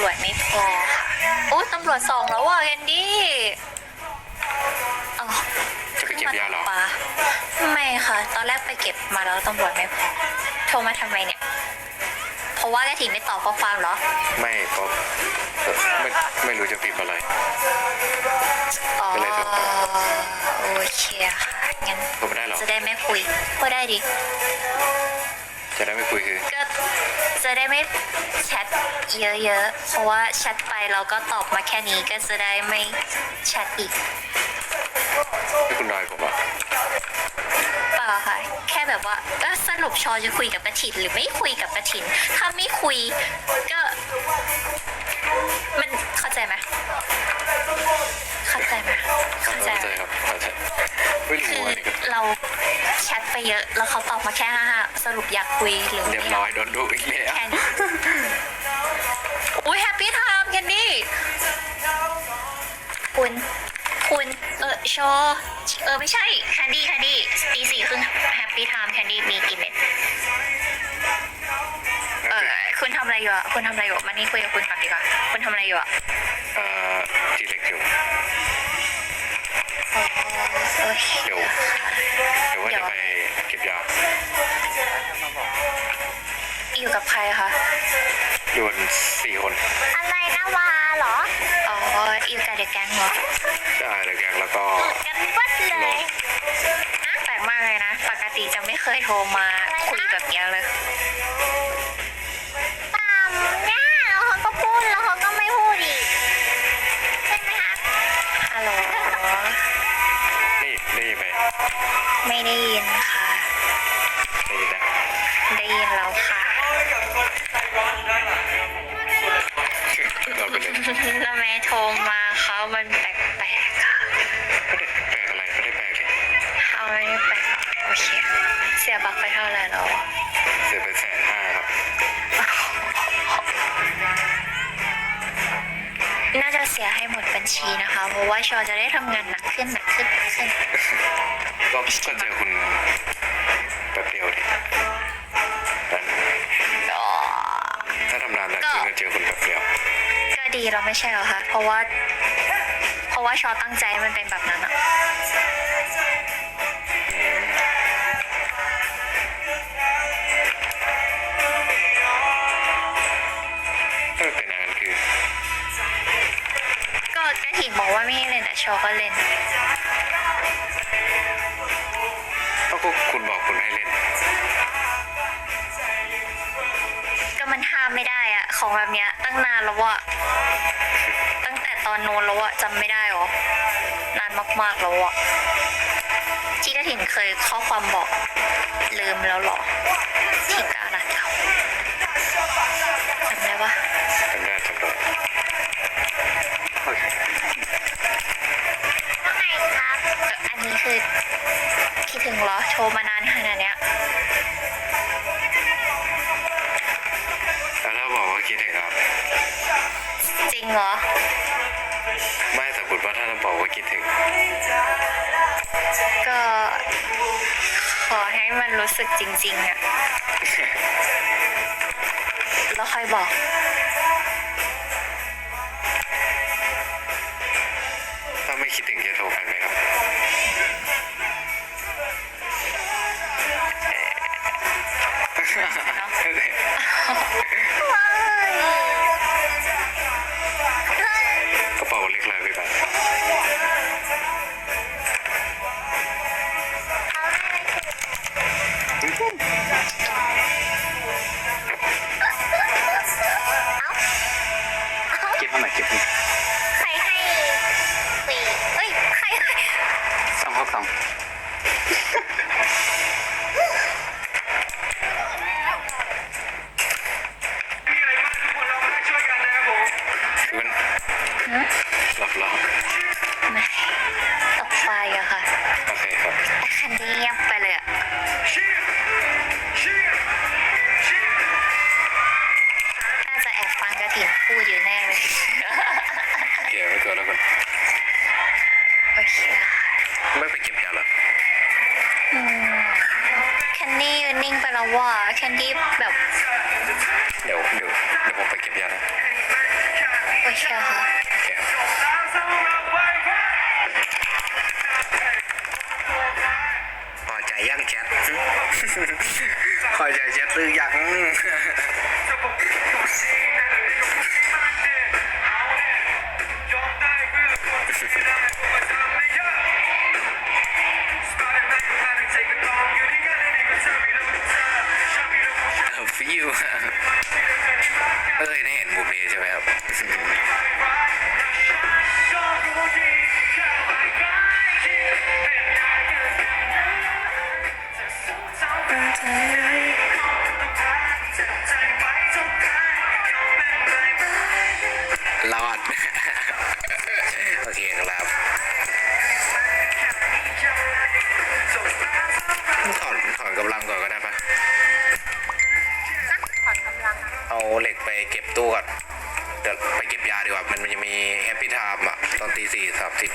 ำรวจไม่พอค่ะโอ้ตำรวจสองแล้วว่ะแคนดี้อ๋อจะไปเก็บยาเหรอปลาไม่ค่ะ ตอนแรกไปเก็บมาแล้วตำรวจไม่พอ โทรมาทำไมเนี่ย เพราะว่ากระถิ่นไม่ตอบข้อความเหรอ ไม่ก็ไม่ไม่รู้จะพิมพ์อะไร อ๋อก็เลยโทรไป โอเคค่ะงั้นโทรไม่ได้หรอ จะได้ไม่คุยก็ได้ดิ จะได้ไม่คุยคือก็จะได้ไม่แชทเยอะๆ เพราะว่าแชทไปเราก็ตอบมาแค่นี้ก็จะได้ไม่แชทอีกให้คุณนอยผมเหรอะเปล่าค่ะ แค่แบบว่าเอ้อสรุปชอจะคุยกับกระถินหรือไม่คุยกับกระถิน ถ้าไม่คุยก็ มันเข้าใจไหมเข้าใจไหมเข้าใจเข้าไหใจมครับเข้าใจไม่คืรู้ออันนี้ก็เรา แชทไปเยอะ แล้วเขาตอบมาแค่ห้าสรุปอยากคุยหรือเรียบไม่ร้อยโดนดุอีกแล้วแค่นี้อุ้ยแฮปปี้ไทม์กันดิคุณคุณเออชอเออไม่ใช่แคนดี้แคนดี้ตีสี่ครึ่งแฮปปี้ไทม์แคนดี้มีกี่เม็ดเออคุณทำอะไรอยู่อะคุณทำอะไรอยู่อะมานี่คุยกับคุณก่อนดีกว่าคุณทำอะไรอยู่อะเอ่อทีเล็กอยู่อ๋อโอ เคเดี๋ยวเดี๋ยวว่าจะไปเก็บยา อยู่กับใครคะ อยู่กันสี่คนอะไรนะวาเหรอ อ๋อ อยู่กับเด็กแก๊งเหรอได้เลยแกงแล้วก็กันวัดเลย แปลกมากเลยนะ ปกติจะไม่เคยโทรมาคุยแบบเนี้ยเลย ไม่ได้ยินค่ะได้ยินนะได้ยินแล้วค่ะเราไปเลยแล้วแม่โทรมาเขามันแปลกๆค่ะไม่ได้แปลกอะไรไม่ได้แปลกเลยเขาไม่ได้แปลกโอเคเสียบักไปเท่าไหร่แล้วอะเสียไปแสนห้าครับ น่าจะเสียให้หมดบัญชีนะคะ เพราะว่าชอจะได้ทำงานหนัก ขึ้นหนักขึ้นหนักขึ้นก็ก็เจอคุณแป๊บเดียวดิแต่ก็ถ้าทำนานหนักจริงก็เจอคุณแป๊บเดียวก็ดีเราไม่ใช่เหรอคะเพราะว่า เพราะว่าชอตั้งใจมันเป็นแบบนั้นอะ ก็กระถิ่นบอกว่าไม่ให้เล่นแต่ชอก็เล่น ก็พวกคุณบอกคุณให้เล่น ก็มันห้ามไม่ได้อะของแบบเนี้ยตั้งนานแล้วอะตั้งแต่ตอนโน้นแล้วอะจำไม่ได้หรอนานมากๆแล้วอะที่กระถิ่นเคยข้อความบอกลืมแล้วเหรอ เหรอโทรมานานขนาดเนี้ยแล้วถ้าบอกว่าคิดถึงครับ จริงเหรอ ไม่สมมติว่าถ้าเราบอกว่าคิดถึง ก็ ขอให้มันรู้สึกจริงๆอะแล้วค่อยบอก ว้ายกระเป๋าเล็กลายไปแบบเอาได้เลยเอาเก็บมาหน่อยเก็บมาใครให้ปีเอ้ย ใครให้สองครับสอง หลับแล้วไม่ตกไฟอะค่ะโอเคครับ ไอ้คันนี้เงียบไปเลยอะน่าจะแอบฟังกระถิ่นพูดอยู่แน่เลย เดี๋ยวไม่เกิดแล้วกันโอเคค่ะไม่ไปเก็บยาหรออืมแคนดี้ยืนนิ่งไปแล้วว่าแคนดี้แบบ เดี๋ยวเดี๋ยวเดี๋ยวผมไปเก็บยานะ ใช่ค่ะโอเคพอใจยังแชท พอใจแชทหรือยัง ฟิว เอ้ยได้เห็นมุมนี้ใช่ไหมครับ ไปเก็บตู้ก่อนเดี๋ยวไปเก็บยาดีกว่า มันจะมีแฮปปี้ไทม์อะ ตอนตีสี่สามสิบ